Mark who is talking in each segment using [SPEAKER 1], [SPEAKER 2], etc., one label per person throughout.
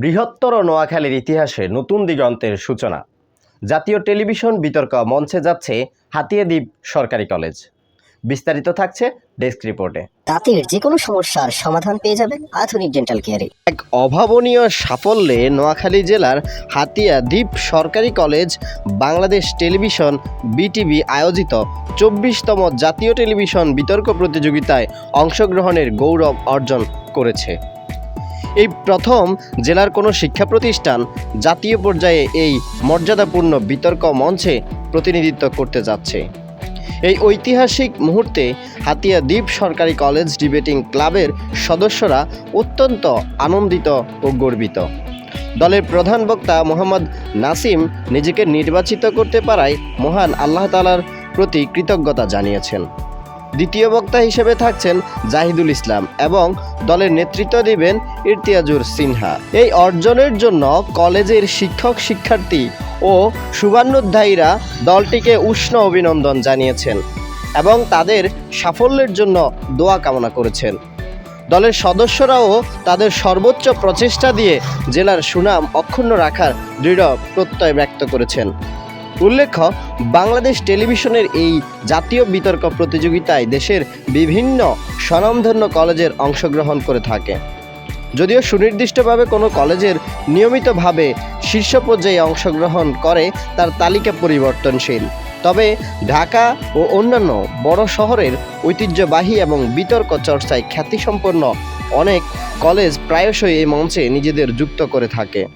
[SPEAKER 1] বৃহত্তর নোয়াখালীর ইতিহাসে নতুন দিগন্তের সূচনা। জাতীয় টেলিভিশন বিতর্ক মঞ্চে যাচ্ছে হাতিয়াদ্বীপ সরকারি কলেজ। বিস্তারিত থাকছে ডেস্ক রিপোর্টে।
[SPEAKER 2] দাঁতের যে কোনো সমস্যার সমাধান পেয়ে যাবেন আধুনিক ডেন্টাল কেয়ারে।
[SPEAKER 1] এক অভাবনীয় সাফল্যে নোয়াখালী জেলার হাতিয়া দ্বীপ সরকারি কলেজ বাংলাদেশ টেলিভিশন বিটিভি আয়োজিত চব্বিশতম জাতীয় টেলিভিশন বিতর্ক প্রতিযোগিতায় অংশগ্রহণের গৌরব অর্জন করেছে। এই প্রথম জেলার কোনো শিক্ষা প্রতিষ্ঠান জাতীয় পর্যায়ে এই মর্যাদাপূর্ণ বিতর্ক মঞ্চে প্রতিনিধিত্ব করতে যাচ্ছে। এই ঐতিহাসিক মুহূর্তে হাতিয়া দ্বীপ সরকারি কলেজ ডিবেটিং ক্লাবের সদস্যরা অত্যন্ত আনন্দিত ও গর্বিত। দলের প্রধান বক্তা মোহাম্মদ নাসিম নিজেকে নির্বাচিত করতে পারায় মহান আল্লাহ তালার প্রতি কৃতজ্ঞতা জানিয়েছেন। দ্বিতীয় বক্তা হিসেবে থাকছেন জাহিদুল ইসলাম এবং দলের নেতৃত্ব দিবেন ইরতিয়াজুর সিনহা। এই অর্জনের জন্য কলেজের শিক্ষক, শিক্ষার্থী ও শুভান্নোধ্যায়ীরা দলটিকে উষ্ণ অভিনন্দন জানিয়েছেন এবং তাদের সাফল্যের জন্য দোয়া কামনা করেছেন। দলের সদস্যরাও তাদের সর্বোচ্চ প্রচেষ্টা দিয়ে জেলার সুনাম অক্ষুণ্ণ রাখার দৃঢ় প্রত্যয় ব্যক্ত করেছেন। উল্লেখ্য, বাংলাদেশ টেলিভিশনের এই জাতীয় বিতর্ক প্রতিযোগিতায় দেশের বিভিন্ন স্বনামধন্য কলেজের অংশগ্রহণ করে থাকে। যদিও সুনির্দিষ্টভাবে কোনো কলেজের নিয়মিতভাবে শীর্ষ পর্যায়ে অংশগ্রহণ করে, তার তালিকা পরিবর্তনশীল। তবে ঢাকা ও অন্যান্য বড় শহরের ঐতিহ্যবাহী এবং বিতর্ক চর্চায় খ্যাতিসম্পন্ন অনেক কলেজ প্রায়শই এই মঞ্চে নিজেদের যুক্ত করে থাকে।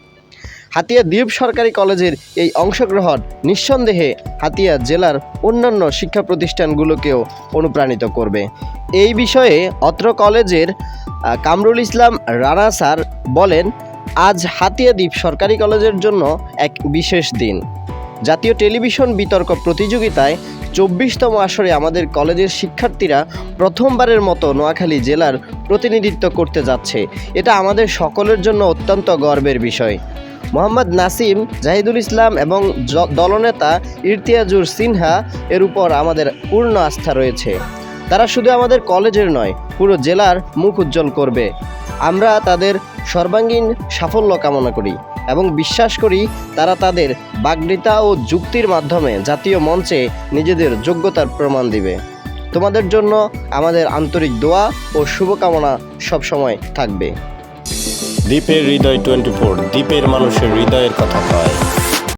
[SPEAKER 1] হাতিয়া দ্বীপ সরকারি কলেজের এই অংশগ্রহণ নিঃসন্দেহে হাতিয়া জেলার অন্যান্য শিক্ষা প্রতিষ্ঠানগুলোকেও অনুপ্রাণিত করবে। এই বিষয়ে অত্র কলেজের কামরুল ইসলাম রানা স্যার বলেন, আজ হাতিয়া দ্বীপ সরকারি কলেজের জন্য এক বিশেষ দিন। জাতীয় টেলিভিশন বিতর্ক প্রতিযোগিতায় চব্বিশতম আসরে আমাদের কলেজের শিক্ষার্থীরা প্রথমবারের মতো নোয়াখালী জেলার প্রতিনিধিত্ব করতে যাচ্ছে। এটা আমাদের সকলের জন্য অত্যন্ত গর্বের বিষয়। মোহাম্মদ নাসিম, জাহিদুল ইসলাম এবং দলনেতা ইরতিয়াজুর সিনহা এর উপর আমাদের পূর্ণ আস্থা রয়েছে। তারা শুধু আমাদের কলেজের নয়, পুরো জেলার মুখ উজ্জ্বল করবে। আমরা তাদের সর্বাঙ্গীন সাফল্য কামনা করি এবং বিশ্বাস করি তারা তাদের বাগ্মিতা ও যুক্তির মাধ্যমে জাতীয় মঞ্চে নিজেদের যোগ্যতার প্রমাণ দিবে। তোমাদের জন্য আমাদের আন্তরিক দোয়া ও শুভকামনা সবসময় থাকবে।
[SPEAKER 3] দ্বীপের হৃদয় টোয়েন্টি ফোর দ্বীপের মানুষের হৃদয়ের কথা কয়।